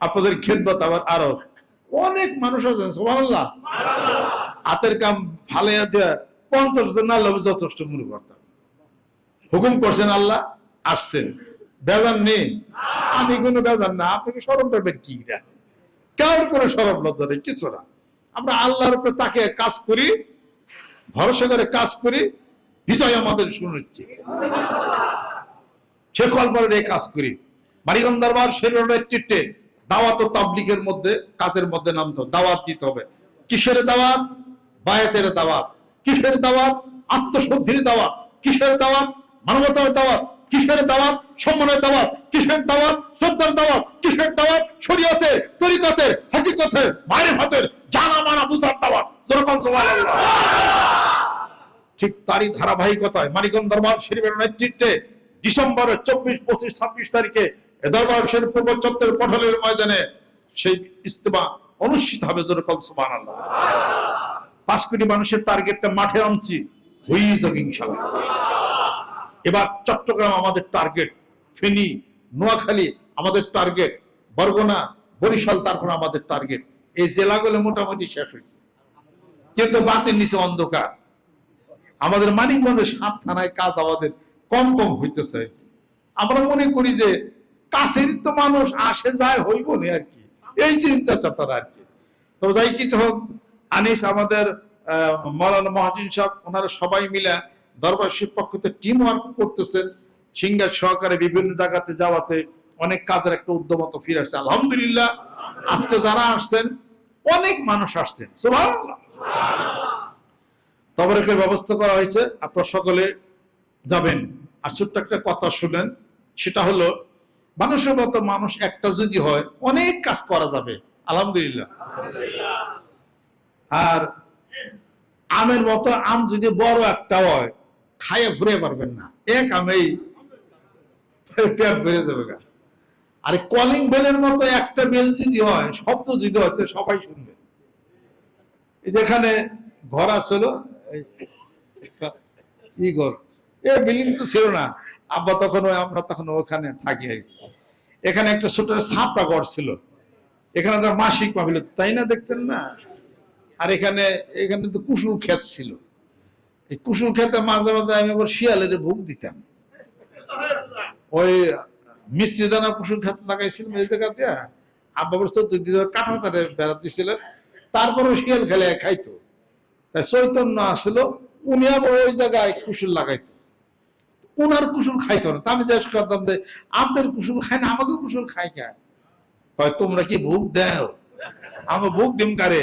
আপনাদের খেদমত আবার আরও। অনেক মানুষ আছেন সুবহানাল্লাহ। হাতের কাম ফালে পঞ্চাশ জন আল্লাহ যথেষ্ট মনে করতাম। হুকুম করছেন আল্লাহ আসছেন। বেজান নেই। আমি কোনো বেজান না আপনাকে স্মরণ করবেন কি কার কোনো সরব লজ্জা নেই কিছু না। আমরা আল্লাহর উপরে তাকে কাজ করি ভরসা করে কাজ করি বিজয় আমাদের শুনেছি সে কল্পনার কাজ করি। মারিগন দরবার শরীরের নেতৃত্বে দাওয়াত ও তাবলিগের মধ্যে, কাজের মধ্যে নামতে দাওয়াত দিতে হবে। কিসের দাওয়াত? বায়াতের দাওয়াত। কিসের দাওয়াত? আত্মশুদ্ধির দাওয়াত। কিসের দাওয়াত? মানবতার দাওয়াত। কিসের দাওয়াত? সম্মানের দাওয়াত। কিসের দাওয়াত? শ্রদ্ধার দাওয়াত। কিসের দাওয়াত? শরীয়তের, তরিকতের, হাকিকতের, মায়ের হাতের জানা মানা বুঝার দাওয়াত। ঠিক তারই ধারাবাহিকতায় মানিকগঞ্জ দরবার শরীফের নেতৃত্বে ডিসেম্বরের চব্বিশ, পঁচিশ, ছাব্বিশ তারিখে এ দরবার শরীফ পূর্ব চত্বর পটলের ময়দানে সেই ইস্তেমা অনুষ্ঠিত হবে যেরকম সুবান আল্লাহ পাঁচ কোটি মানুষের টার্গেটটা মাঠে আনছি এবার চট্টগ্রাম আমাদের টার্গেট নোয়াখালী আমাদের টার্গেট, বরগুনা, বরিশাল তারপর আমাদের টার্গেট। এই জেলাগুলো মোটামুটি শেষ হয়েছে। কিন্তু বাতিল নিচে অন্ধকার। আমাদের মানিকগঞ্জের সাত থানায় কাজ আমাদের কম কম হইতেছে। আমরা মনে করি যে কাছেরই তো মানুষ আসে যায় হইব না আর কি। এই চিন্তা চাতার আর কি। তো যাই কিছু হোক, আনিস আমাদের মৌলানা মহাজিন সাহেব, ওনারা সবাই মিলে দরবার শিব পক্ষতে টিম ওয়ার্ক করতেছেন। সিঙ্গার সহকারে বিভিন্ন জায়গাতে যাওয়াতে অনেক কাজের একটা উদ্যমত ফিরে আসছে। আলহামদুলিল্লাহ, আজকে যারা আসছেন, অনেক মানুষ আসছেন। সুবহানাল্লাহ। তবরকের ব্যবস্থা করা হয়েছে। আপনারা সকলে যাবেন। আর ছোট্ট একটা কথা শুনেন, সেটা হলো মানুষের মতো মানুষ একটা যদি হয়, অনেক কাজ করা যাবে। আলহামদুলিল্লাহ। আর আমের মতো আম যদি বড় একটা হয়, খাইয়ে ঘুরে পারবেন না। এক পেট বেড়ে যাবে আর কলিং বেলের মতো একটা বেল যদি হয়, শব্দ যদি হয় সবাই শুনবে। যেখানে ঘর আসছিল এই- ই ঘর। এ বিল্ডিং তো ছিল না। আব্বা তখন আমরা তখন ওখানে থাকি আর কি। এখানে একটা ছোট সাপটা ঘর ছিল। এখানে একটা মাসিক মাহফিল, তাই না দেখছেন না? আর এখানে এখানে তো কুসুল ক্ষেত ছিল। এই কুসুল ক্ষেতে মাঝে মাঝে আমি আবার শিয়ালের ভোগ দিতাম। ওই মিষ্টি দানা কুসুল ক্ষেত লাগাইছিলাম এই জায়গা দিয়া। আব্বা বলছে চোদ্দ দিন কাঠা তারে বেড়াত দিছিলেন। তারপরে শিয়াল খেলে খাইতো। তাই চৈতন্য আসলো, উনি আবার ওই জায়গায় কুসুল লাগাইতো। উনার কুসুল খাইতো না। আমি জিজ্ঞেস করতাম যে, আপনার কুসুল খায় না, আমাকে কুসুল খাই কে কয়, তোমরা কি ভোগ দেও? আমি ভোগ দিম কারে?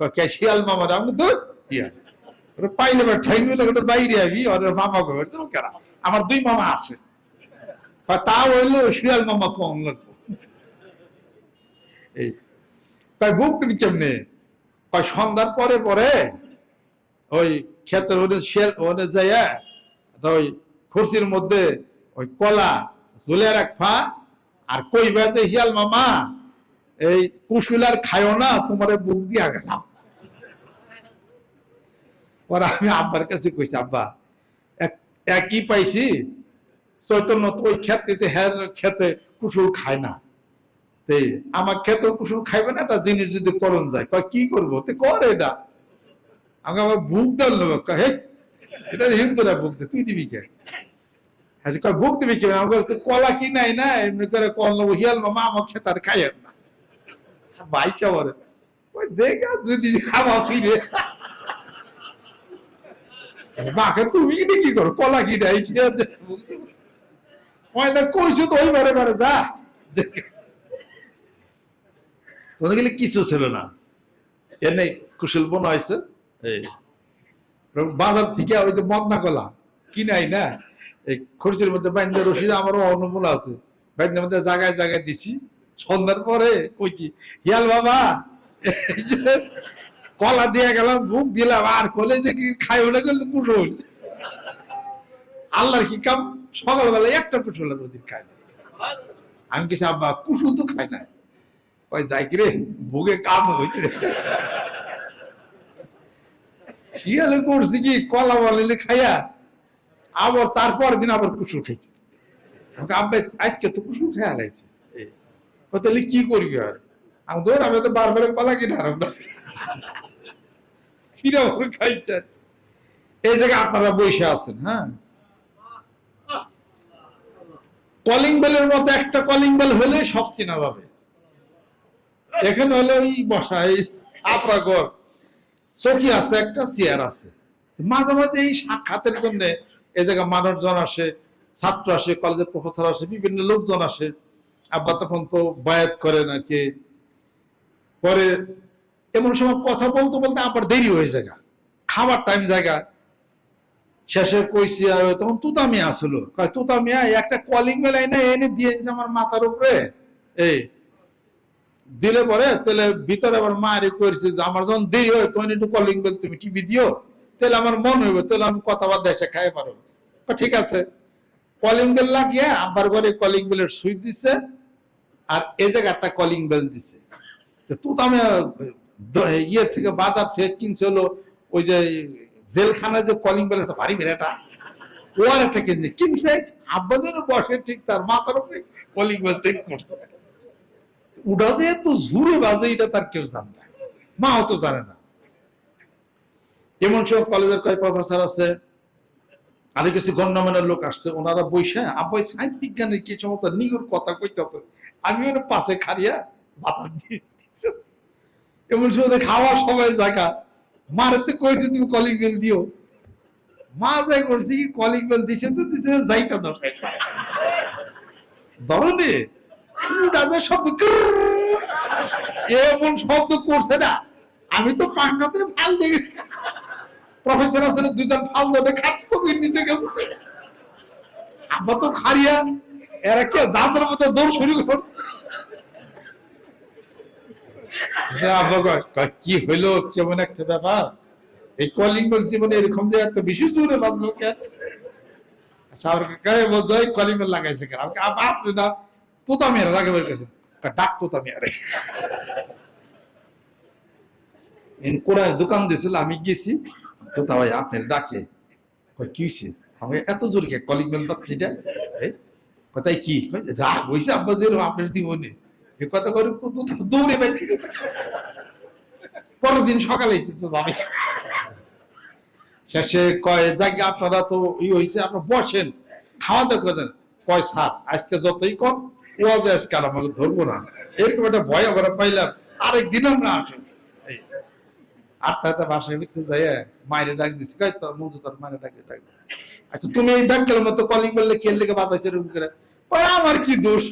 কয় শিয়াল মামার আমি তো পাইলে বা ঠ্যাং নিলে তো বাইরে আবি। ওর মামা কবে তো কেরা? আমার দুই মামা আছে। তা হইল শিয়াল মামা কম লাগবো। এই, কয়, ভোগ তুমি কেমনে? কয়, সন্ধ্যার পরে পরে, ওই ক্ষেতের ওনে শেল ওনে যাইয়া, ওই খুরসির মধ্যে ওই কলা ঝুলে রাখবা আর কইবা যে, হিয়াল মামা, এই কুশুল আর খায়ও না, তোমার বুক দিয়া গেলাম। পরে আমি আব্বার কাছে কইছি, আব্বা, এক- একই পাইছি চৈতন্য তো ওই খেতে হ্যার খেতে কুশুল খায় না। এই আমার খেতে কুশুল খাইবে না, একটা জিনিস যদি করণ যায়। কি করব? তে, করে এটা। আমাকে আমার বুক দেন লোক হে এটা হিন্দুরা তুই দিবি কে? হ্যাঁ কয় বুক দিবি কে? আমাকে কলা কি নাই না এমনি করে কল নেব হিয়াল মামা আমার খেতে আর খাইয়েন না। ভাই চাবরে ওই দেখা যদি খাওয়া ফিরে। মাকে তুমি কি কি করো? কলা কি নাই ময়না কইছো তো ওই বারে বারে যা। ওদের গেলে কিছু ছিল না। এনে কুশল বোন হয়েছে। এই। বাজার থেকে ওই যে মদনা কলা কিনাই না? এই খরচের মধ্যে বাইন্দা রশিদ আমারও অনুমূল আছে। বাইন্দার মধ্যে জায়গায় জায়গায় দিছি। সন্ধ্যার পরে কইছি হিয়াল বাবা! কলা দিয়ে গেলাম বুক দিলাম, আর কলে যে কি খাই ওটা করলে কুটুল আল্লাহর কি কাম? সকালবেলা একটা কুটুলের ওদিন খায় না। আমি কিছু আব্বা কুটুল তো খাই না। ওই যাই রে বুকে কাম হয়েছে শিয়ালে করছি কি? কলা বলে খাইয়া আবার তারপর দিন আবার কুসুল খাইছে। আব্বা আজকে তো কুসুল খেয়াল আছে তাহলে কি করবি আর? আমি ধর আমি তো বারবার পালা কিনা আর না কিরা খাইছেন এই জায়গায় আপনারা বসে আছেন হ্যাঁ? কলিং বেলের মতো একটা কলিং বেল হলে সব চেনা যাবে। এখানে হলে ওই বসা এই ছাপরা চকি আছে, একটা চেয়ার আছে। মাঝে মাঝে এই সাক্ষাতের জন্য এই জায়গায় মানুষজন আসে, ছাত্র আসে কলেজের প্রফেসর আসে, বিভিন্ন লোকজন আসে। আব্বা তখন তো বায়াত করে নাকি। পরে এমন সময় কথা বলতে বলতে আবার দেরি হয়ে যায়। খাবার টাইম জায়গা শেষে কইছি আর তখন তুতামি আসলো। কয় তুতামি একটা কলিং বেল এনে এনে দিয়েছে আমার মাথার উপরে। এই দিলে পরে, তাহলে ভিতরে আবার মারি করেছে আমার যখন দেরি হয়, তখন একটু কলিং বেল তুমি টিভি দিও, তাহলে আমার মন হইবে, তাহলে আমি কথাবার্তা এসে খাই পারো। ঠিক আছে। কলিং বেল লাগিয়ে আবার ঘরে কলিং বেলের সুইচ দিছে, আর এই জায়গায় একটা কলিং বেল দিছে। তো দ- ইয়ে থেকে বাজার থেকে কিনছে হলো, ওই যে জেলখানায় যে কলিং বেল আছে, ভারী বেড়াটা আর একটা কিনছে। কিনছে, আব্বা যেন বসে ঠিক তার মাথার উপরে কলিং বেল চেক করছে। যে এত বাজে, এটা তার কেউ না। জানে না। এমন সব কলেজের প্রফেসর আছে কিছু গণ্যমানের লোক আসছে, ওনারা সাইন্স বিজ্ঞানের কি নিগুর কথা কইতে আমি ওর পাশে খারিয়া বাতাস দিয়ে এমন খাওয়ার সময় জায়গা, মারতে কইছে, তুমি কলিং বেল দিও। মা যাই করছি কলিং বেল দিছে? তো দিছে, যাইতা দরকার ধরনে উড়াদের শব্দ এমন শব্দ করছে না। আমি তো পাঙ্গাতে ফাল দেখেছি প্রফেসর আছে দুজন ফাল ধরে খাচ্ছে নিচে গেছে। আব্বা তো খারিয়া এরা কে যাদের মতো দৌড় শুরু করছে? কি হইল? কেমন একটা ব্যাপার? এই কলিং বেল জীবনে এরকম যে একটা বেশি জোরে বাজলো কে সার কাকে বলতো এই লাগাইছে কেন? আপনি না তোতা মেয়েরা লাগাবে গেছে। ডাক তোতা মেয়েরে। কোরআন দোকান দিয়েছিল, আমি গেছি। তোতা ভাই আপনার ডাকে। কি হয়েছে আমি এত জোরে কে কলিং বেল বাজছে এটা? কথাই কি? রাগ হয়েছে আব্বা যে আপনার জীবনে। এ কথা করে দৌড়ে বাইর ঠিক আছে পরের দিন সকালে তো আমি শেষে কয়, যাকে আপনারা তো ই হয়েছে আপনারা বসেন। খাওয়া দাওয়া করেন কয়, স্যার, আজকে যতই কম ও আজকে আর আমাকে ধরবো না। এরকম একটা ভয় আমরা পাইলাম আরেক দিন আমরা এই। আর বাসায় ভিতরে যাই মায়ের ডাক দিছি কয় তো মজু তোর মায়ের ডাক ডাক আচ্ছা তুমি এই ব্যাংকের মতো কলিং বললে কে লেগে বাজাইছে রুম করে? আমার কি দোষ?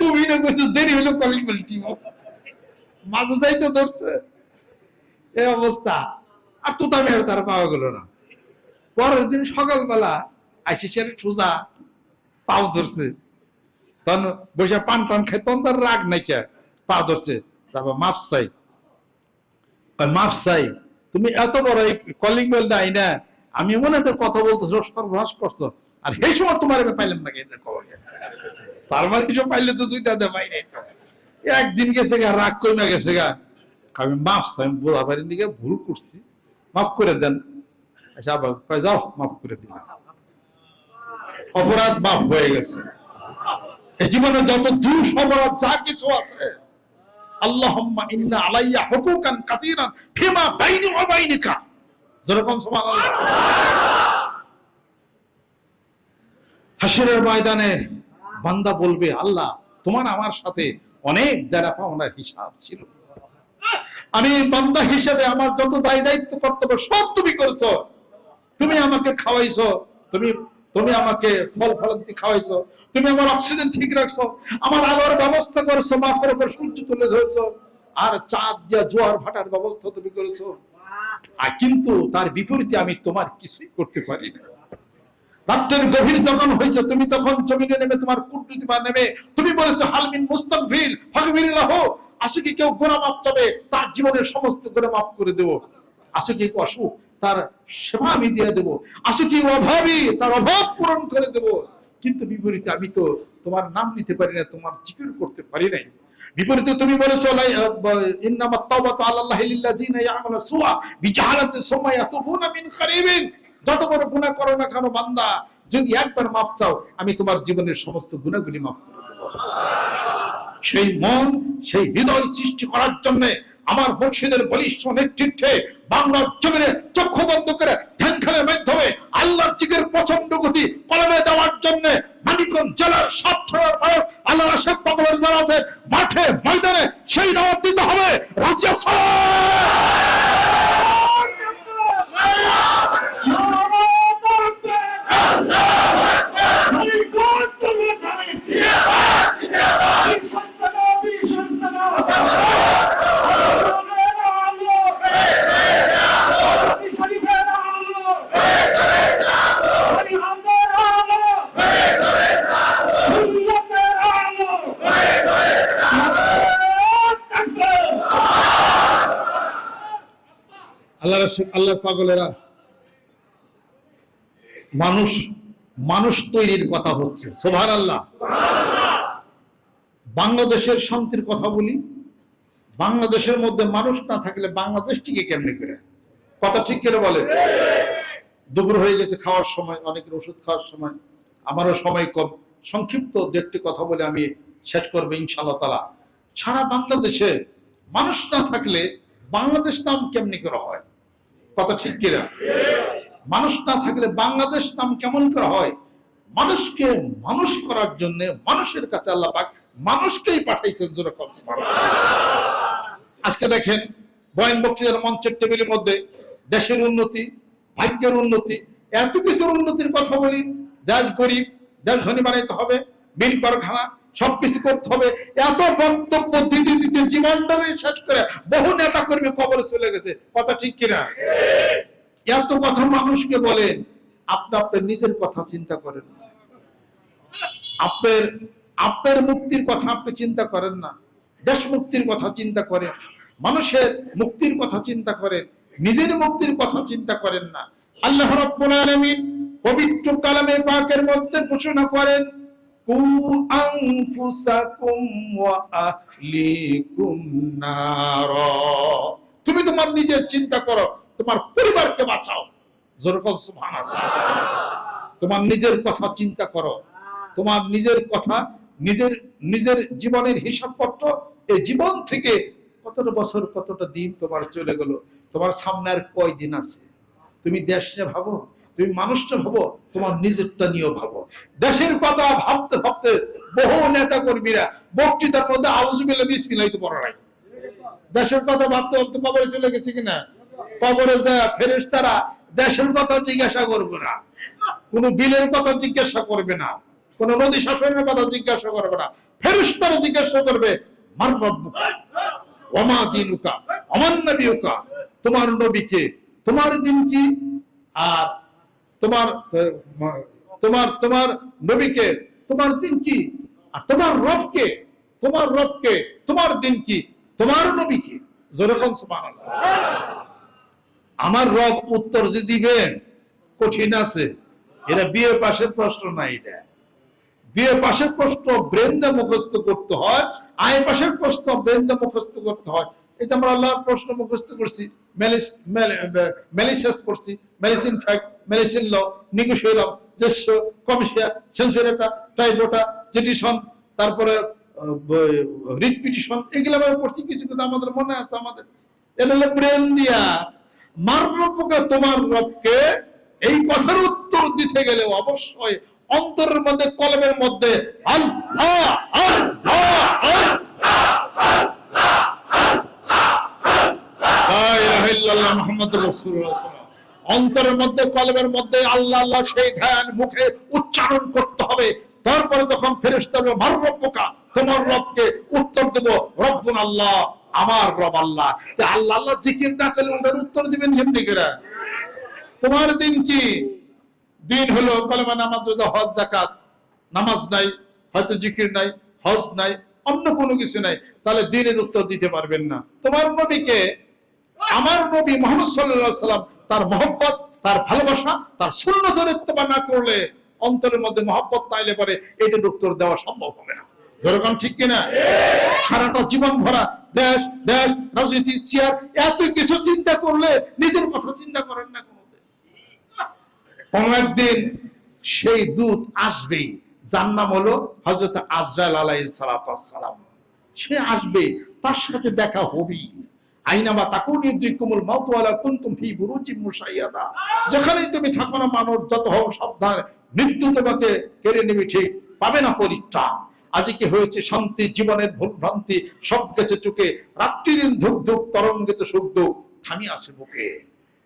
তুমি না কইছো দেরি হলো কলিং বেল টিমো মাঝে যাই তো ধরছে। এই অবস্থা। আর তো তার তার পাওয়া গেল না। পরের দিন সকালবেলা আইসি সোজা পাও ধরছে। তখন বসে পান টান খাই তখন তার রাগ নাই কে? পা ধরছে। তারপর মাফ চাই। মাফ চাই। তুমি এত বড় এই কলিং বেল নাই না? আমি মনে কথা বলতেছো সর্বনাশ আর সময় তোমার আমি পাইলাম তার মানে কিছু পাইলে তো তুই তো। একদিন গেছে গা, রাগ কইমা গেছে গা। আমি মাফ চাই, আমি বোঝা পারিনি ভুল করছি। মাফ করে দেন। আচ্ছা কয়, যাও, মাফ করে দিলাম। অপরাধ মাফ হয়ে গেছে। এই জীবনে যত দুষ যা কিছু আছে, আল্লাহুম্মা ইন্না আলাইয়া কাসীরান ফিমা বাইনি ওয়া বাইনিকা। যেরকম সুবহানাল্লাহ। হাসিরের ময়দানে বান্দা বলবে, আল্লাহ, তোমার আমার সাথে অনেক দ্বারা পাওনার হিসাব ছিল। আমি বান্দা হিসেবে আমার যত দায় দায়িত্ব কর্তব্য সব তুমি করছ। তুমি আমাকে খাওয়াইছো, তুমি তুমি আমাকে ফল ফলান্তি খাওয়াইছো, তুমি আমার অক্সিজেন ঠিক রাখছো, আমার আলোর ব্যবস্থা করছ, মাথার উপর সূর্য তুলে ধরছো, আর চাঁদ দিয়া জোয়ার ভাটার ব্যবস্থা তুমি করেছ। আর কিন্তু তার বিপরীতে আমি তোমার কিছুই করতে পারি না। রাত্রের গভীর যখন হয়েছে, তুমি তখন জমিনে নেমে তোমার কূটনীতি বা নেমে তুমি বলেছ, হালমিন মুস্তাকফিল ফাকবিরিল্লাহ আসে কি কেউ গোনা মাফ চাবে, তার জীবনের সমস্ত গোনা মাফ করে দেব। আসে কি অসুখ তার সেবা আমি দিয়ে দেবো। আসে কি অভাবী, তার অভাব পূরণ করে দেব। কিন্তু বিপরীতে আমি তো তোমার নাম নিতে পারি না, তোমার জিকির করতে পারি নাই। বিপরীতে তুমি বলেছ তাওবাতু লিল্লাযিনা সুআ বিজাহালাতিন সুম্মা ইয়াতুবুনা মিন যত বড় গুনাহ করো না কেন বান্দা, যদি একবার মাপ চাও, আমি তোমার জীবনের সমস্ত গুণাগুলি মাফ করে সেই মন, সেই হৃদয় সৃষ্টি করার জন্য আমার মুর্শিদের বলিষ্ঠ নেতৃত্বে বাংলার জমিনে চক্ষু বন্ধ করে ধ্যান খেলের মাধ্যমে আল্লাহ চিকের প্রচণ্ড গতি কলমে দেওয়ার জন্য মানিকগঞ্জ জেলার সাত থানার মানুষ আল্লাহ শেখ পাগলের যারা আছে। মাঠে ময়দানে সেই দাওয়াত দিতে হবে। রাজিয়া আল্লাহ আল্লাহ পাগলেরা, মানুষ মানুষ তৈরির কথা হচ্ছে সোভার আল্লাহ বাংলাদেশের শান্তির কথা বলি, বাংলাদেশের মধ্যে মানুষ না থাকলে বাংলাদেশ টিকে কেমনি করে কথা ঠিক করে বলে? দুপুর হয়ে গেছে খাওয়ার সময়, অনেকের ওষুধ খাওয়ার সময়, আমারও সময় কম। সংক্ষিপ্ত দু কথা বলে আমি শেষ করব ইনশাআল্লাহ তালা সারা বাংলাদেশে মানুষ না থাকলে বাংলাদেশ নাম কেমনি করে হয়? কথা ঠিক কিনা? মানুষ না থাকলে বাংলাদেশ নাম কেমন করে হয়? মানুষকে মানুষ করার জন্য মানুষের কাছে আল্লাহ মানুষকেই পাঠাইছেন আজকে দেখেন, বয়ান বক্তৃতার মঞ্চের টেবিলের মধ্যে দেশের উন্নতি, ভাগ্যের উন্নতি, এত কিছুর উন্নতির কথা বলি। দেশ গরিব, দেশ ধনী বানাইতে হবে, মিল কারখানা সবকিছু করতে হবে। এত বক্তব্য দিতে দিতে জীবনটাকে শেষ করে বহু নেতা কর্মী কবরে চলে গেছে। কথা ঠিক কিনা? এত কথা মানুষকে বলেন আপনি আপনার নিজের কথা চিন্তা করেন। আপনার আপনার মুক্তির কথা আপনি চিন্তা করেন না। দেশ মুক্তির কথা চিন্তা করেন মানুষের মুক্তির কথা চিন্তা করেন। নিজের মুক্তির কথা চিন্তা করেন না। আল্লাহ রাব্বুল আলামিন পবিত্র কালামে পাকের মধ্যে ঘোষণা করেন তুমি তোমার নিজের চিন্তা করো, তোমার পরিবারকে বাঁচাও। সুবহানাল্লাহ। তোমার নিজের কথা চিন্তা করো। তোমার নিজের কথা, নিজের নিজের জীবনের হিসাবপত্র, এই জীবন থেকে কতটা বছর, কতটা দিন তোমার চলে গেল, তোমার সামনে আর কয় দিন আছে? তুমি দেশ ভাবো? তুমি মানুষটা ভাবো, তোমার নিজেরটা নিয়েও ভাবো। দেশের কথা ভাবতে ভাবতে বহু নেতা কর্মীরা বক্তৃতার মধ্যে আউজুবিল্লাহ বিসমিল্লাহ তো পড়া নাই। দেশের কথা ভাবতে ভাবতে কবরে চলে গেছে কিনা? কবরে যায় ফেরেশতারা, দেশের কথা জিজ্ঞাসা করবে না। কোন বিলের কথা জিজ্ঞাসা করবে না। কোন নদী শাসনের কথা জিজ্ঞাসা করবে না। ফেরেশতারা জিজ্ঞাসা করবে ওমা দিনুকা? অমান নবিউকা? তোমার নবীকে তোমার দিন কি? আর তোমার তোমার তোমার নবীকে তোমার দিন কি আর তোমার রবকে তোমার রবকে তোমার দিন কি তোমার নবী কি যেরকম আমার রব উত্তর যে দিবেন কঠিন আছে। এটা বিয়ে পাশের প্রশ্ন না এটা। বিয়ে পাশের প্রশ্ন ব্রেন্দে মুখস্থ করতে হয় আয় পাশের প্রশ্ন ব্রেন্দে মুখস্থ করতে হয়। এটা আমরা আল্লাহর প্রশ্ন মুখস্থ করছি। মেলিস মেলিসিয়াস করছি মেলিসিন ফ্যাক্ট মেলিসিন ল নিগোসিয়াম জেস্য কমিশিয়া সেন্সুরেটা টাইবোটা জেটিশন তারপরে রিট পিটিশন এগুলো আমরা পড়ছি কিছু কিছু আমাদের মনে আছে আমাদের। এটা হলো ব্রেন দিয়া। মার্ম পোকা তোমার রবকে, এই কথার উত্তর দিতে গেলে অবশ্যই অন্তরের মধ্যে, কলমের মধ্যে আল্লাহ আল্লাহ আল্লাহ লা ইলাহা ইল্লাল্লাহ মুহাম্মাদুর রাসূলুল্লাহ অন্তরের মধ্যে, কলমের মধ্যে আল্লাহ আল্লাহ সেই ধ্যান মুখে উচ্চারণ করতে হবে। তারপরে যখন বলবে, মার রব্বুকা? তোমার রবকে উত্তর দেব, রব্বুন আল্লাহ, আমার রব আল্লাহ। আল্লাহ আল্লাহ জিকির না করলে ওটার উত্তর দিবেন কেমনি করে। তোমার দিন কি? দিন হলো কলমা নামাজ হজ জাকাত নামাজ নাই, হয়তো জিকির নাই, হজ নাই, অন্য কোনো কিছু নাই। তাহলে দিনের উত্তর দিতে পারবেন না। তোমার নবীকে আমার নবী মোহাম্মদ সাল্লাল্লাহু সাল্লাম তার মহব্বত, তার ভালোবাসা, তার শূন্য ইত্তেবা না করলে অন্তরের মধ্যে মহব্বত পাইলে পরে এটার উত্তর দেওয়া সম্ভব হবে না। যেরকম ঠিক কিনা? সারাটা জীবন ভরা দেশ দেশ, রাজনীতি চেয়ার এত কিছু চিন্তা করলে নিজের কথা চিন্তা করেন না কোন একদিন সেই দূত আসবেই। যার নাম হলো হজরত আজরাইল আলাইহিস সালাম। সে আসবে, তার সাথে দেখা হবেই। আইনামা তাকুন ইদ্রিকুমুল মাউত ওয়ালা কুনতুম ফি বুরুজিম মুশাইয়াদা। যেখানেই তুমি থাকো না মানুষ যত হও সাবধান মৃত্যু তোমাকে কেড়ে নেবে ঠিক। পাবে না পরিত্রাণ। আজকে হয়েছে শান্তি, জীবনের ভ্রান্তি, সব গেছে চুকে। রাত্রিদিন ধুক ধুক, তরঙ্গিত সুখ থামি আছে বুকে।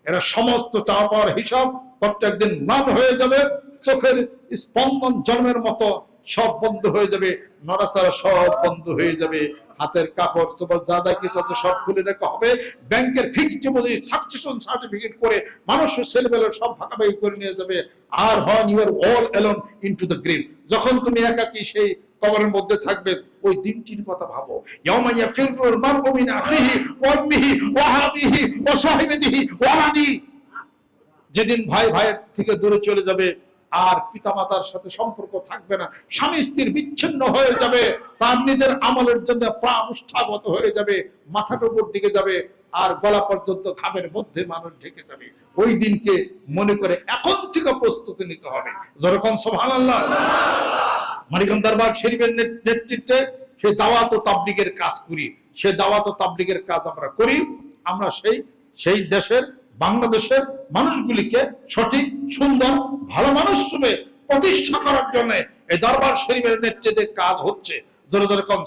এরা সমস্ত চাওয়া পাওয়ার হিসাব প্রত্যেকদিন মান হয়ে যাবে। চোখের স্পন্দন জন্মের মতো সব বন্ধ হয়ে যাবে, নড়াচড়া সব বন্ধ হয়ে যাবে। হাতের কাপড়, চোপড়, যা যা কিছু আছে সব খুলে রাখা হবে। ব্যাংকের ফিক্সড ডিপোজিট সাকসেশন সার্টিফিকেট করে মানুষের ছেলেবেলার সব ভাগাভাগি করে নিয়ে যাবে। আর on your all alone into the grave যখন তুমি একাকী সেই কবরের মধ্যে থাকবে, ওই দিনটির কথা ভাবো। ইয়াউমা ইয়াফিরুল মারউ মিন আখিহি ওয়া উম্মিহি ওয়া সাহিবিহি যেদিন ভাই ভাইয়ের থেকে দূরে চলে যাবে আর পিতামাতার সাথে সম্পর্ক থাকবে না। স্বামী স্ত্রীর বিচ্ছিন্ন হয়ে যাবে, তার নিজের আমলের জন্য প্রাণ উষ্ঠাগত হয়ে যাবে, মাথার উপর দিকে যাবে, আর গলা পর্যন্ত ঘামের মধ্যে মানুষ ঢেকে যাবে। ওই দিনকে মনে করে এখন থেকে প্রস্তুতি নিতে হবে। যেরকম সোহান আল্লাহ মানিকন দরবার শরীফের নেতৃত্বে সে দাওয়াত ও তাবলিগের কাজ করি। সে দাওয়াত ও তাবলিগের কাজ আমরা করি। আমরা সেই সেই দেশের বাংলাদেশের মানুষগুলিকে সঠিক, সুন্দর, ভালো মানুষ রূপে প্রতিষ্ঠা করার জন্য এই দরবার শরীফের নেতৃত্বে কাজ হচ্ছে। জোরে জোরে কম